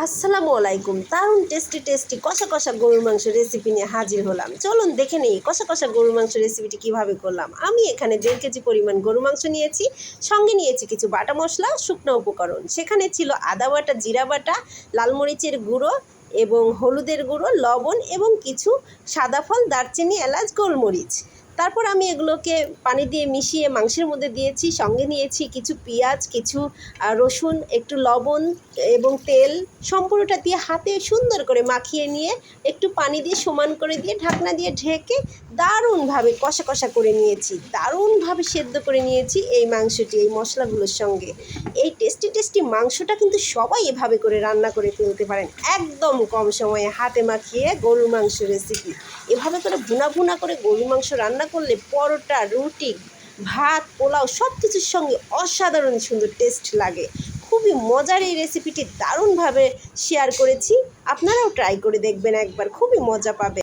আসসালামু আলাইকুম। দারুণ টেস্টি টেস্টি কষা কষা গরুর মাংস রেসিপি নিয়ে হাজির হলাম। চলুন দেখে নিই কষা কষা গরুর মাংস রেসিপিটি কীভাবে করলাম। আমি এখানে দেড় কেজি পরিমাণ গরু মাংস নিয়েছি, সঙ্গে নিয়েছি কিছু বাটা মশলা শুকনো উপকরণ। সেখানে ছিল আদা বাটা, জিরা বাটা, লাল মরিচের গুঁড়ো এবং হলুদের গুঁড়ো, লবণ এবং কিছু সাদা ফল, দারচিনি, এলাচ, গোলমরিচ। তারপর আমি এগুলোকে পানি দিয়ে মিশিয়ে মাংসের মধ্যে দিয়েছি, সঙ্গে নিয়েছি কিছু পেঁয়াজ, কিছু রসুন, একটু লবণ এবং তেল, সম্পূর্ণটা দিয়ে হাতে সুন্দর করে মাখিয়ে নিয়ে একটু পানি দিয়ে সমান করে দিয়ে ঢাকনা দিয়ে ঢেকে দারুণভাবে কষা কষা করে নিয়েছি, দারুণভাবে সেদ্ধ করে নিয়েছি এই মাংসটি, এই মশলাগুলোর সঙ্গে। এই টেস্টি টেস্টি মাংসটা কিন্তু সবাই এভাবে করে রান্না করে ফেলতে পারেন, একদম কম সময়ে হাতে মাখিয়ে গরুর মাংস রেসিপি। এভাবে করে ভুনা ভুনা করে গরুর মাংস রান্না করলে পরোটা, রুটি, ভাত, পোলাও সব কিছুর সঙ্গে অসাধারণ সুন্দর টেস্ট লাগে। খুবই মজার এই রেসিপিটি দারুণভাবে শেয়ার করেছি। আপনারাও ট্রাই করে দেখবেন একবার, খুবই মজা পাবে